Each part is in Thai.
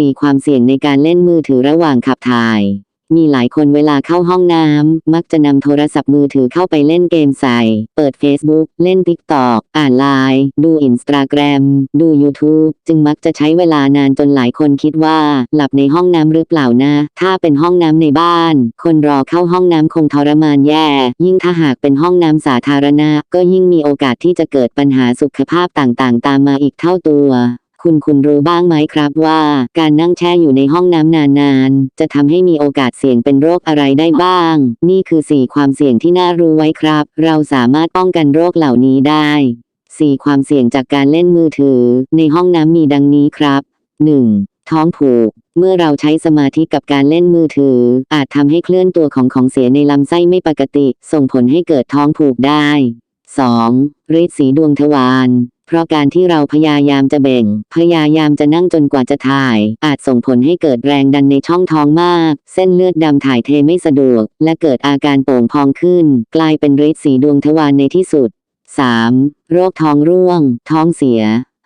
4. ความเสี่ยงในการเล่นมือถือระหว่างขับถ่าย มีหลายคนเวลาเข้าห้องน้ำ มักจะนำโทรศัพท์มือถือเข้าไปเล่นเกมใส่ เปิด Facebook เล่น TikTok อ่านไลน์ดู Instagram ดู YouTube จึงมักจะใช้เวลานานจนหลายคนคิดว่า หลับในห้องน้ำหรือเปล่านะ ถ้าเป็นห้องน้ำในบ้าน คนรอเข้าห้องน้ำคงทรมานแย่ ยิ่งถ้าหากเป็นห้องน้ำสาธารณะ ก็ยิ่งมีโอกาสที่จะเกิดปัญหาสุขภาพต่างๆ ตามมาอีกเท่าตัว คุณคุณรู้บ้างไหมครับว่า การนั่งแช่อยู่ในห้องน้ำนานๆ จะทำให้มีโอกาสเสี่ยงเป็นโรคอะไรได้บ้าง นี่คือ 4 ความเสี่ยงที่น่ารู้ไว้ครับ เราสามารถป้องกันโรคเหล่านี้ได้ 4 ความเสี่ยงจากการเล่นมือถือ ในห้องน้ำมีดังนี้ครับ 1. ท้องผูกเมื่อเราใช้สมาธิกับการเล่นมือถือ อาจทำให้เคลื่อนตัวของของเสียในลำไส้ไม่ปกติ ส่งผลให้เกิดท้องผูกได้ 2. ฤทธิ์สีดวงทวาร เพราะการที่เราพยายามจะเบ่ง พยายามจะนั่งจนกว่าจะถ่าย อาจส่งผลให้เกิดแรงดันในช่องท้องมาก เส้นเลือดดำถ่ายเทไม่สะดวก และเกิดอาการโป่งพองขึ้น กลายเป็นฤทธิ์สีดวงทวารในที่สุด 3. โรคท้องร่วง ท้องเสีย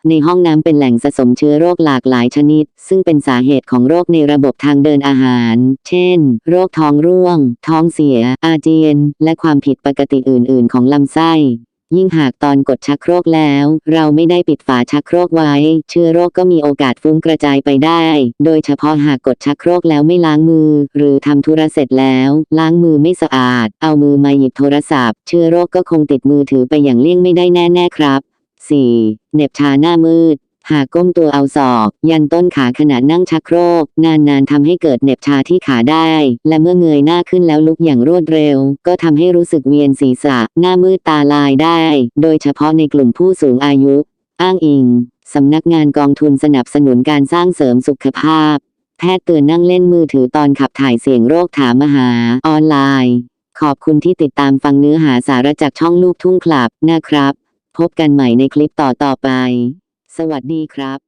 ในห้องน้ำเป็นแหล่งสะสมเชื้อโรคหลากหลายชนิด ซึ่งเป็นสาเหตุของโรคในระบบทางเดินอาหาร เช่น โรคท้องร่วง ท้องเสีย อาเจียน และความผิดปกติอื่น ๆ ของลำไส้ ยิ่งหากตอนกดชักโครกแล้ว เราไม่ได้ปิดฝาชักโครกไว้ เชื้อโรคก็มีโอกาสฟุ้งกระจายไปได้ โดยเฉพาะหากกดชักโครกแล้วไม่ล้างมือ หรือทำธุระเสร็จแล้ว ล้างมือไม่สะอาด เอามือมาหยิบโทรศัพท์ เชื้อโรคก็คงติดมือถือไปอย่างเลี่ยงไม่ได้แน่ๆครับ 4. เหน็บชาหน้ามืด หากก้มตัวเอาศอก ยันต้นขาขณะนั่งชักโครก นานๆทำให้เกิดเหน็บชาที่ขาได้ และเมื่อเงยหน้าขึ้นแล้วลุกอย่างรวดเร็ว ก็ทำให้รู้สึกเวียนศีรษะ หน้ามืดตาลายได้ โดยเฉพาะในกลุ่มผู้สูงอายุ อ้างอิงสำนักงานกองทุนสนับสนุนการสร้างเสริมสุขภาพ แพทย์เตือนนั่งเล่นมือถือตอนขับถ่ายเสียงโรคถามหาออนไลน์ ขอบคุณที่ติดตามฟังเนื้อหาสาระจากช่องลูกทุ่งคลับนะครับ พบกันใหม่ในคลิปต่อต่อๆไป สวัสดีครับ